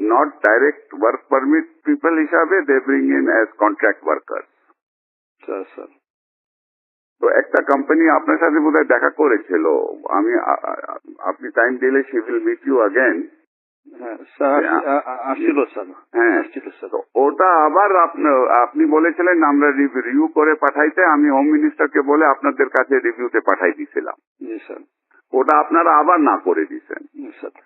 not direct work permit people হিসাবে they bring in as contract worker sir sir তো একটা company আপনার সাথে বোধহয় দেখা করেছিল। আমি আপনি টাইম দিলে she will meet you again sir আসি- আ- আ- আসছিল স্যার। আসছিল স্যার। তো ওটা আবার আপনি- বলেছিলেন আমরা রিভিউ করে পাঠাইতে আমি হোম মিনিস্টারকে বলে আপনাদের কাছে রিভিউতে পাঠাই দিয়েছিলাম স্যার। ওটা আপনারা আবার না করে দিয়েছেন স্যার।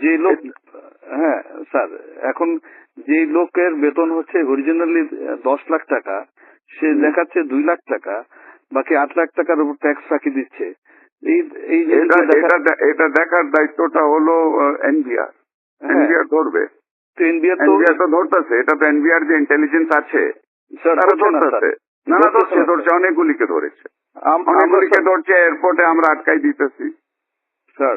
যে লোক হ্যাঁ স্যার এখন যে লোকের বেতন হচ্ছে অরিজিনালি দশ লাখ টাকা সে দেখাচ্ছে দুই লাখ টাকা বাকি আট লাখ টাকার উপর ট্যাক্স ফাঁকি দিচ্ছে। এটা দেখার দায়িত্বটা হলো এনবিআর হ্যাঁ, এনবিআর ধরবে। এনবিআর তো ধরতেছে এটা তো এনবিআর যে ইন্টেলিজেন্স আছে তারা না, ধরতেছে। না ধরছে ধরছে অনেকগুলিকে ধরেছে। অনেকগুলিকে ধরছে এয়ারপোর্টে আমরা আটকাই দিতেছি। Sir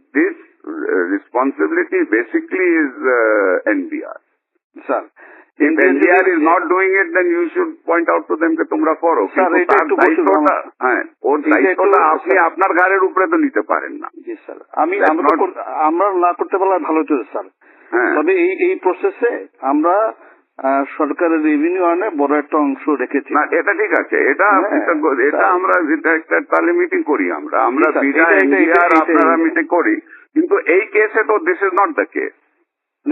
this responsibility basically is NBR sir If NBR is not doing it, then you should point out to them যে তোমরা করো Sir, ওর এটা দায়িত্বটা আপনি আপনার ঘাড়ের উপরে তো নিতে পারেন না জি স্যার আমি আমরা না করতে পারলে ভালো হতো স্যার তবে এই এই প্রসেসে আমরা সরকারের রেভিনিউ আনে বড় একটা অংশ রেখেছি। না এটা ঠিক আছে। এটা হ্যাঁ, এটা আমরা এটা একটা তাহলে মিটিং করি আমরা। আমরা আপনারা মিটিং করি। কিন্তু এই কেসে তো this is not the case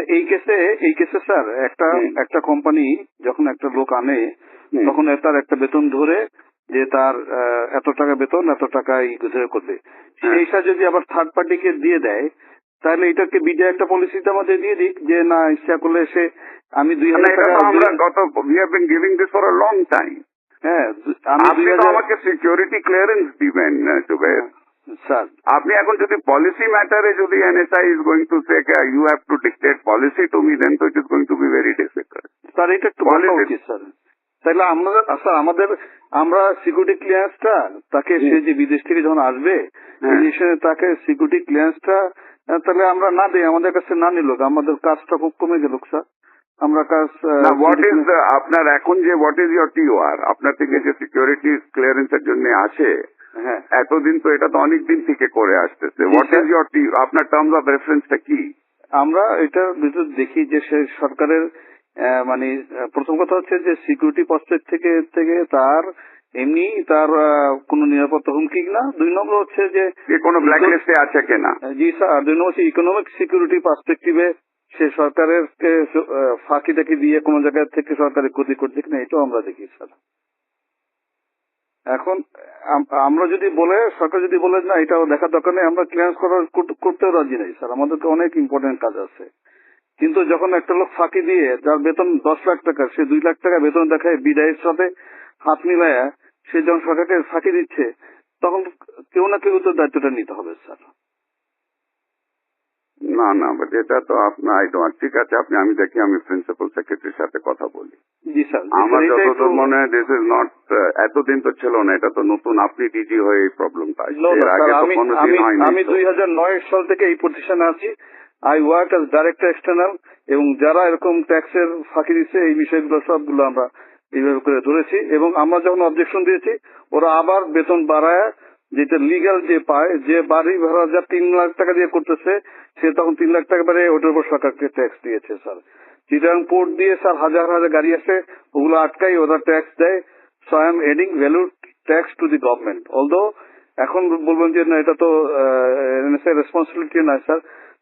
এই কেসে এই কেসে স্যার একটা একটা কোম্পানি যখন একটা লোক আনে তখন তার একটা বেতন ধরে যে তার এত টাকা বেতন এত টাকা করবে। হ্যাঁ। সেইটা যদি আবার থার্ড পার্টিকে দিয়ে দেয় তাহলে এটাকে বিডে একটা পলিসিতে আমাদের দিয়ে দিক যে না ইচ্ছা করলে সে আমি দুই মানে হাজার আমরা গত we have been giving this for a long time হ্যাঁ আপনি তো আমাকে সিকিউরিটি ক্লিয়ারেন্স দিবেন জুবের স্যার। আপনি এখন যদি পলিসি ম্যাটারে যদি NSI is going to say you have to dictate policy to me then তো it is going to be very difficult sir এটা একটু বলা Quality- উচিত স্যার? তাহলে আমরা স্যার আমাদের আমরা সিকিউরিটি ক্লিয়ারেন্সটা তাকে সে যে বিদেশ থেকে যখন আসবে হ্যাঁ। তাকে সিকিউরিটি ক্লিয়ারেন্সটা তাহলে আমরা না দিই আমাদের কাছে না নিল। আমাদের কাজটা খুব কমে গেল স্যার। আমরা কাজ হোয়াট ইজ আপনার এখন যে হোয়াট ইজ ইয়োর টিওআর আপনার থেকে যে সিকিউরিটি ক্লিয়ারেন্সের জন্য আসে clearance- হ্যাঁ। এতদিন তো এটা তো অনেক দিন থেকে করে আসতেছে। হোয়াট। ইজ ইয়োর টি আপনার টার্মস অফ রেফারেন্সটা কি? আমরা এটা ভিতর দেখি যে সে সরকারের মানে প্রথম কথা হচ্ছে যে সিকিউরিটি পার্সপেক্ট থেকে থেকে তার এমনি তার কোনো নিরাপত্তা হুমকি না। দুই নম্বর হচ্ছে যে কোনো ব্ল্যাক লিস্টে আছে কিনা? জি স্যার দুই নম্বর হচ্ছে ইকোনমিক সিকিউরিটি পার্সপেক্টিভে সে সরকারের ফাঁকি টাকি দিয়ে কোনো জায়গা থেকে সরকারের ক্ষতি করছে কিনা এটাও আমরা দেখি স্যার এখন আমরা যদি বলে, সরকার যদি বলে না, এটাও দেখার দরকার নেই, আমরা ক্লিয়ারেন্স করার করতেও রাজি নেই, স্যার। আমাদেরকে অনেক ইম্পর্টেন্ট কাজ আছে। কিন্তু যখন একটা লোক ফাঁকি দিয়ে, যার বেতন দশ লাখ টাকা, সে দুই লাখ টাকা বেতন দেখায় বিদায়ের সাথে হাত মিলায়া সে যখন সরকারকে ফাঁকি দিচ্ছে, তখন কেউ না কেউ তো দায়িত্বটা নিতে হবে, স্যার। না না বাট এটা তো আপনার আই ডোন্ট ঠিক আছে আপনি আমি দেখি আমি প্রিন্সিপাল সেক্রেটারির সাথে কথা বলি। আমার যতদূর মনে হয় দিস ইজ নট এতদিন তো ছিল না এটা তো নতুন আপনি ডিজি হয়ে এই প্রবলেমটা আমি কোনোদিন হয়নি আমি দুই হাজার নয় সাল থেকে এই প্রতিষ্ঠানে আছি। I work as director external এবং যারা এরকম ট্যাক্সের ফাঁকি দিচ্ছে এই বিষয়গুলো সবগুলো আমরা এইভাবে করে ধরেছি এবং আমরা যখন অবজেকশন দিয়েছি ওরা আবার বেতন বাড়ায় যেটা লিগ্যাল যে পায়, যে বাড়ি ভাড়া যা তিন লাখ টাকা দিয়ে করতেছে, সে তখন তিন লাখ টাকা বাড়ে, ওটার উপর সরকারকে ট্যাক্স দিয়েছে স্যার চিটাং পোর্ট দিয়ে স্যার হাজার হাজার গাড়ি আসে ওগুলো আটকাই ওরা ট্যাক্স দেয় so I am adding value tax to the government although এখন বলবেন যে, না, এটা তো রেসপন্সিবিলিটি নয় স্যার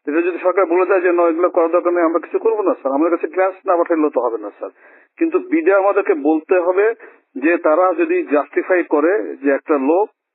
এটা যদি সরকার বলে দেয় যে, না, এগুলো করার দরকার নেই, আমরা কিছু করব না স্যার আমাদের কাছে ক্লাস না পাঠাইলেও তো হবে না স্যার কিন্তু বিডে আমাদেরকে বলতে হবে যে, তারা যদি জাস্টিফাই করে যে, একটা লোক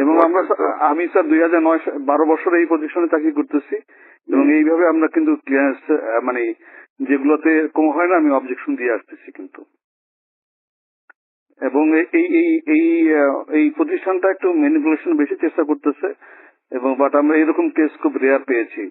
এবং আমরা আমি স্যার দুই হাজার নয় বারো বছর এই পজিশনে চাকরি করতেছি এবং এইভাবে আমরা কিন্তু ক্লিয়ারেন্স মানে যেগুলোতে কম হয় না আমি অবজেকশন দিয়ে আসতেছি কিন্তু। এবং এই এই এই- এই এই প্রতিষ্ঠানটা একটু ম্যানিপুলেশন বেশি চেষ্টা করতেছে এবং বাট আমরা এরকম কেস খুব রেয়ার পেয়েছি।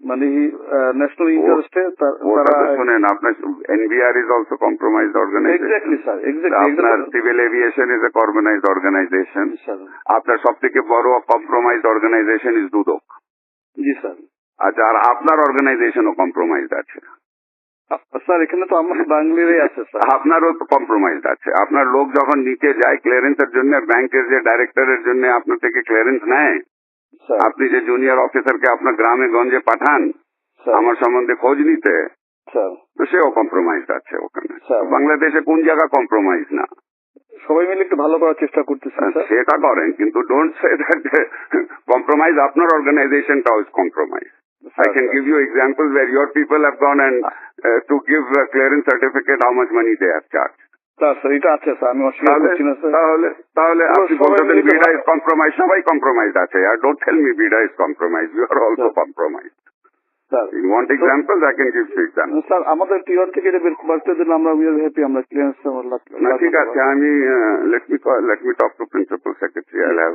মানে ন্যাশনাল ইন্টারেস্টে তারা শুনেন আপনার NBR is also compromise organization exactly sir আপনার civil aviation is a organized organization sir আপনার সব থেকে বড় কম্প্রোমাইজড অর্গানাইজেশন ইজ দুদক। জি স্যার আচ্ছা আর আপনার অর্গানাইজেশনও কম্প্রোমাইজড আছে। স্যার এখানে তো আমার বাংলারই আছে স্যার আপনারও তো কম্প্রোমাইজড আছে। আপনার লোক যখন নিচে যায় ক্লিয়ারেন্সের জন্য ব্যাংকের যে ডাইরেক্টরের জন্য আপনার থেকে ক্লিয়ারেন্স নেয় আপনি যে জুনিয়র অফিসারকে আপনার গ্রামে গঞ্জে পাঠান আমার সম্বন্ধে খোঁজ নিতে তো সেও কম্প্রোমাইজড আছে ওখানে। বাংলাদেশে কোন জায়গা কম্প্রোমাইজ না? সবাই মিলে একটু ভালো করার চেষ্টা করতেছি স্যার। সেটা করেন কিন্তু ডোন্ট সে দ্যাট কম্প্রোমাইজ আপনার অর্গানাইজেশনটাও is compromise I can give you examples where your people have gone and uh, to give a clearance certificate how much money they have charged. Sir sir এটা আছে sir আমি অস্বীকার তাহলে করছি না sir. তাহলে তাহলে পুরো আপনি সবাই বলতেছেন মিলে বিডা ভালো- ইজ কম্প্রোমাইজ সবাই কম্প্রোমাইজ আছে আর don't tell me BIDA is compromise you are also Sure. Compromise sir. You want examples I can give you example sir আমাদের টিওর থেকে এটা বের করতে দিলে আমরা উই আর হ্যাপি আমরা ক্লিয়ারেন্স না ঠিক আছে আমি let me let me talk to principal secretary I have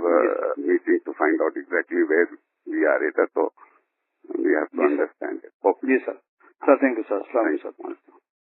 meeting to find out exactly where we are এটা তো we have to Yes, sir. Understand G sir sir thank you sir আসসালামু আলাইকুম sir okay